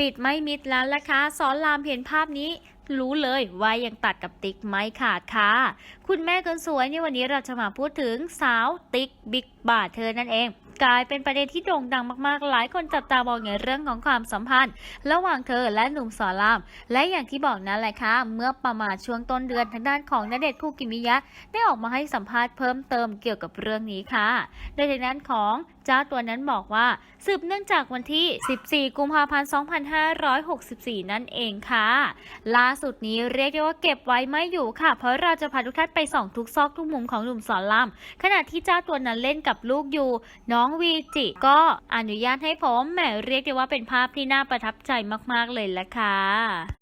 ปิดไม่มิดแล้วล่ะค่ะสอนรามเห็นภาพนี้รู้เลยว่ายังตัดกับติ๊กไม่ขาดค่ะ คุณแม่คนสวยในวันนี้เราจะมาพูดถึงสาวติ๊กบิ๊กบาทเธอนั่นเอง กลายเป็นประเด็นที่โด่งดังมากๆ หลายคนจับตามองในเรื่องของความสัมพันธ์ ระหว่างเธอและหนุ่มสอนราม และอย่างที่บอกนั่นแหละค่ะ เมื่อประมาณช่วงต้นเดือนทางด้านของณเดชน์คูกิมิยะ ได้ออกมาให้สัมภาษณ์เพิ่มเติมเกี่ยวกับเรื่องนี้ค่ะ โดยในนั้นของเจ้าตัวนั้นบอกว่า สืบเนื่องจากวันที่ 14 กุมภาพันธ์ 2564 นั่นเองค่ะ ล่าสุดนี้เรียกได้ว่าเก็บไว้ไม่อยู่ค่ะ เพราะเราจะพาทุกท่านไปส่องทุกซอกทุกมุมของหนุ่มสอนรามขณะที่เจ้าตัวนั้นเล่นกับลูกอยู่ น้ององวีจิ ก็อนุญาตให้ผมแหมเรียกได้ว่าเป็นภาพที่น่าประทับใจมากๆเลยละค่ะ